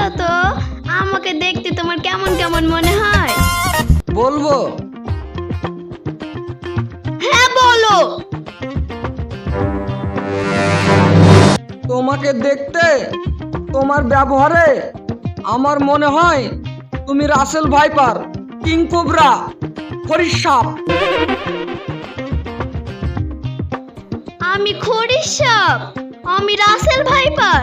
বলো তো আমাকে দেখতে তোমার কেমন কেমন মনে হয়? বলব। হ্যাঁ বলো। তোমাকে দেখতে তোমার ব্যবহারে আমার মনে হয় তুমি রাসেল ভাইপার কিং কোবরা হরিসাপ আমি খড়ির সাপ আমি রাসেল ভাইপার।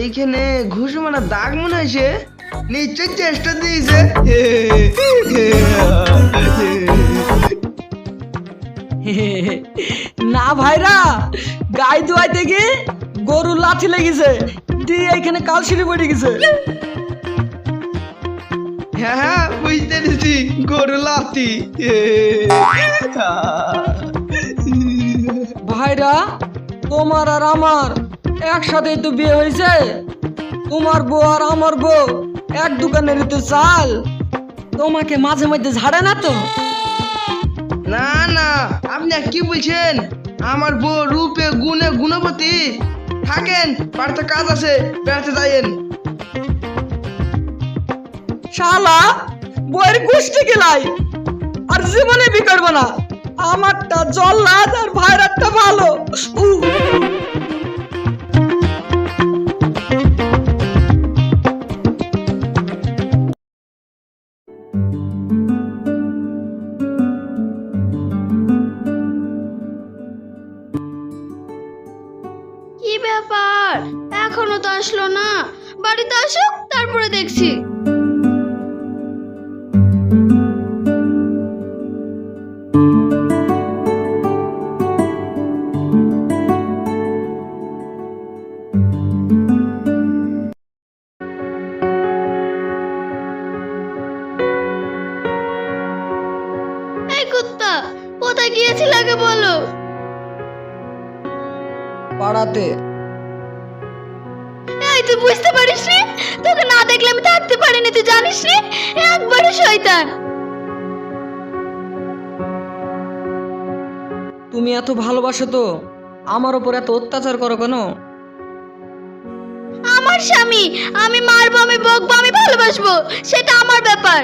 এইখানে ঘুষ মারা দাগ মনে হয়েছে। নিশ্চয় চেষ্টা দিয়েছে। না ভাইরা গাই ধোয়াইতে গিয়ে গরু লাথি লেগেছে। দিয়ে এখানে কালসিরি পড়ে গেছে। হ্যাঁ হ্যাঁ বুঝতে পেরেছি গরু লাতি ভাইরা তোমার আর আমার একসাথেই তো বিয়ে হয়েছে। তোমার বউ আর আমার বউ এক দোকানের তো চাল। তোমাকে মাঝে মধ্যে ঝাড়ে না তো? না না আপনি কি বলছেন? আমার বউ রূপে গুণে গুণবতী। থাকেন বাড়িতে কাজ আছে বেড়াতে যাইয়েন। শালা বইয়ের গোষ্ঠী গেলাই। আর জীবনে বি করব না। আমারটা জল্লাদ আর ভাইরাতটা ভালো। কি ব্যাপার? এখনও তো আসলো না। বাড়িতে আসুক, তারপরে দেখছি। কোথায় গিয়েছিল আগে বলো। পাড়াতে। এই তুই বুঝতে পারিস নি? তোকে না দেখলে আমি থাকতে পারিনি তুই জানিস নি? একবারে শয়তান। তুমি এত ভালোবাসো তো আমার ওপর এত অত্যাচার করো কেন? আমার স্বামী আমি মারবো আমি বকবো আমি ভালোবাসবো সেটা আমার ব্যাপার।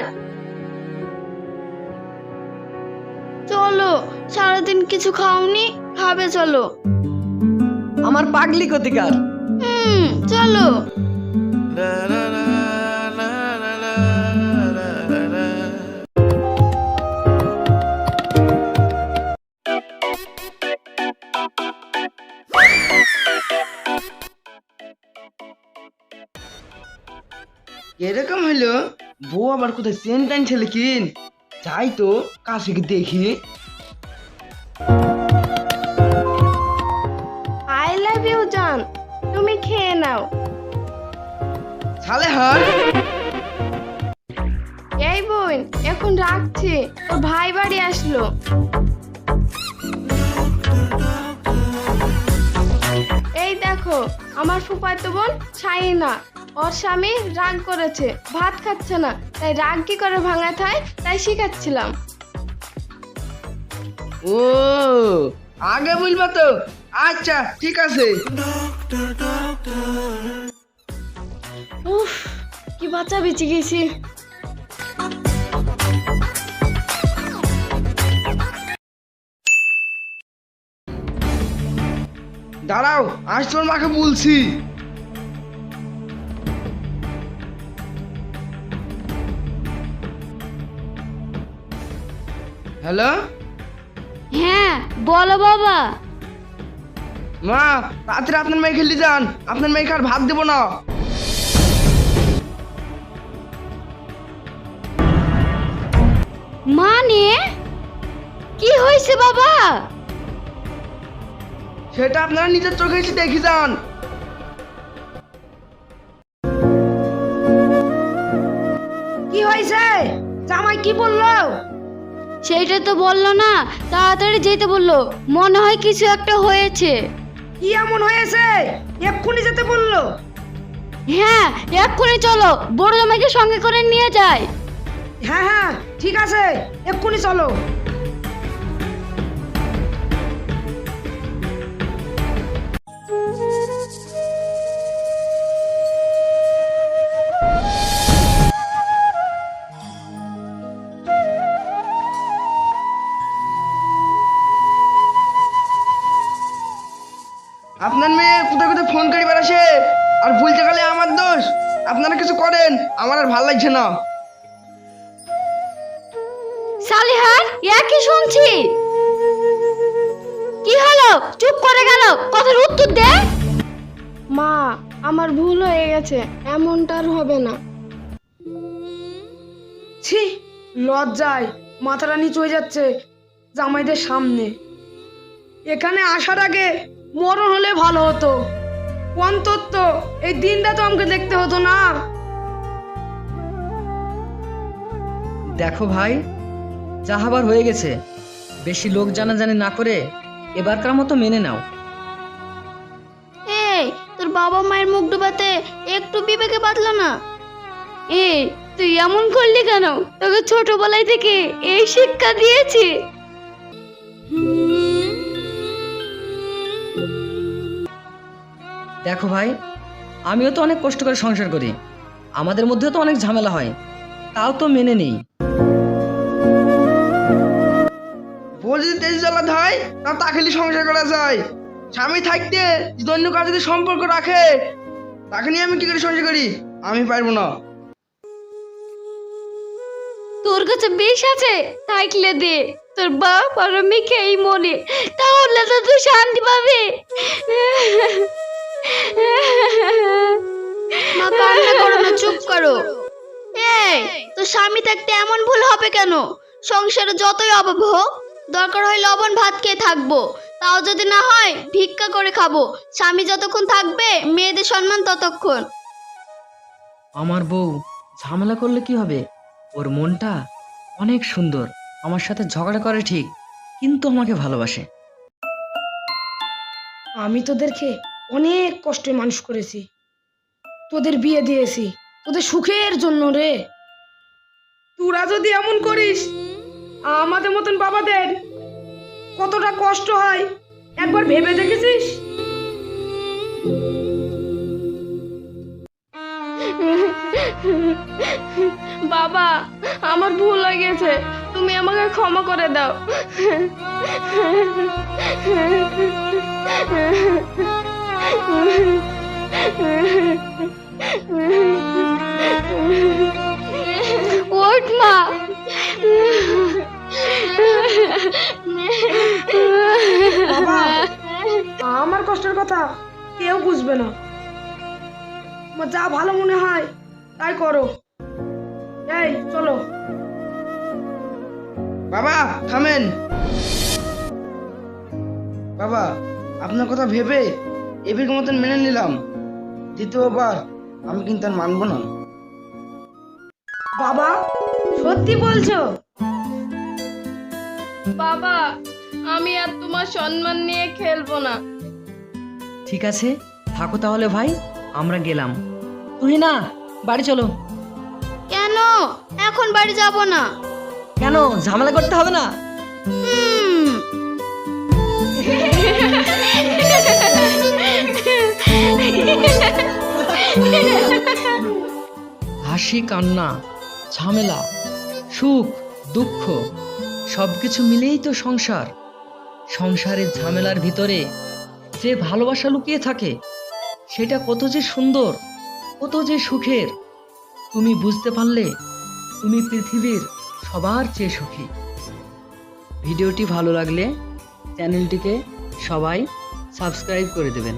চলো। সারাদিন কিছু খাওনি খাবে চলো। আমার পাগলি কতিকার। হুম চলো। এরকম হলো বউ আবার কোথায় চেন টান ছেলে কিন? যাই তো কাছে গিয়ে দেখি। জান তুমি খেয়ে নাও। এই বোন এখন রাখছি। ওর ভাই বাড়ি আসলো। এই দেখো আমার ফুফাতো বোন ছাই না ওর স্বামী রাগ করেছে ভাত খাচ্ছে না। তাই রাগ কি করে ভাঙাতে হয় তাই শিখাচ্ছিলাম। ও আগে বলবা তো। আচ্ছা ঠিক আছে। উফ কি বাচ্চা বেঁচে গেছি। দাঁড়াও আজ তোর মাকে বলছি। হ্যালো? হ্যাঁ বলো বাবা। মা রাত্রে আপনার মেয়ে খেলতে যান। আপনার মেয়েকে আর ভাত দেবো না। মানে? কি হয়েছে বাবা? সেটা আপনারা নিজের চোখে এসে দেখে যান। কি হয়েছে? জামাই কি বলল? সেইটা তো বলল না তাড়াতাড়ি যেতে বলল। মনে হয় কিছু একটা হয়েছে। কি এমন হয়েছে? এক্ষুনি যেতে বলল। হ্যাঁ এক্ষুনি চলো। বড় জামাইকে সঙ্গে করে নিয়ে যায় হ্যাঁ হ্যাঁ ঠিক আছে। এক্ষুনি চলো। করেন আমার আর ভালো লাগছে না। সালিহার একই শুনছি? কি হলো? চুপ করে গেল। কথার উত্তর দে। মা আমার ভুল হয়ে গেছে। এমনটা আর হবে না। ছি লজ্জায় মাথাটা নিচু হয়ে যাচ্ছে জামাইদের সামনে। এখানে আসার আগে মরণ হলে ভালো হতো। অন্তত এই দিনটা তো আমাকে দেখতে হতো না। দেখো ভাই যা হবার হয়ে গেছে। বেশি লোক জানাজানি না করে এবারকার মতো মেনে নাও। এই তোর বাবা মায়ের মুখ ডুবাতে একটু বিবেকে বাঁধলো না? এই তুই এমন করলি কেন? তোকে ছোটবেলায় থেকে এই শিক্ষা দিয়েছি। দেখো ভাই আমিও তো অনেক কষ্ট করে সংসার করি। আমাদের মধ্যেও তো অনেক ঝামেলা হয়। তাও তো মেনে নেই। বউ যদি তেজ জ্বালাত হয় তা তা খেলি সংসার করা যায়। স্বামী থাকতে যদি অন্য কার যদি সম্পর্ক রাখে তাকে নিয়ে আমি কি করে সংসার করি? আমি পারব না। তোর কাছে বেশ আছে? থাকলে দে। তোর বাপ আর আমি খেয়ে মনে তাহলে তো তুই শান্তি পাবি। মা কান্না করো না চুপ করো। এই তোর স্বামী থাকতে এমন ভুল হবে কেন? সংসারে যতই অভাব হোক দরকার হয় লবণ ভাত খেয়ে থাকব। তাও যদি না হয় ভিক্ষা করে খাব। স্বামী যতক্ষণ থাকবে মেয়েদের সম্মান ততক্ষণ। আমার বউ ঝামেলা করলে কি হবে? ওর মনটা অনেক সুন্দর। আমার সাথে ঝগড়া করে ঠিক কিন্তু আমাকে ভালোবাসে। আমি তোদেরকে অনেক কষ্টে মানুষ করেছি। তোদের বিয়ে দিয়েছি। তোদের সুখের জন্য রে। তোরা যদি এমন করিস আমাদের মতন বাবাদের কতটা কষ্ট হয় একবার ভেবে দেখেছিস? বাবা আমার ভুল হয়ে গেছে। তুমি আমাকে ক্ষমা করে দাও। কষ্টের কথা কেউ বুঝবে না। আমার যা ভালো মনে হয় তাই করো। এই চলো। বাবা থামেন। বাবা আপনার কথা ভেবে এবির মতন মেনে নিলাম। দ্বিতীয়বার আমি কিন্তু আর মানবো না। বাবা সত্যি বলছো? বাবা আমি আর তোমার সম্মান নিয়ে খেলব না। ঠিক আছে? থাকো তাহলে ভাই আমরা গেলাম। তুই না বাড়ি চলো। কেন? এখন বাড়ি যাব না। কেন? ঝামেলা করতে হবে না? হাসি কান্না ঝামেলা সুখ দুঃখ সব কিছু মিলেই তো সংসার। সংসারের ঝামেলার ভিতরে যে ভালোবাসা লুকিয়ে থাকে। সেটা কত যে সুন্দর, কত যে সুখের। তুমি বুঝতে পারলে তুমি পৃথিবীর সবার চেয়ে সুখী। ভিডিওটি ভালো লাগলে চ্যানেলটিকে সবাই সাবস্ক্রাইব করে দেবেন।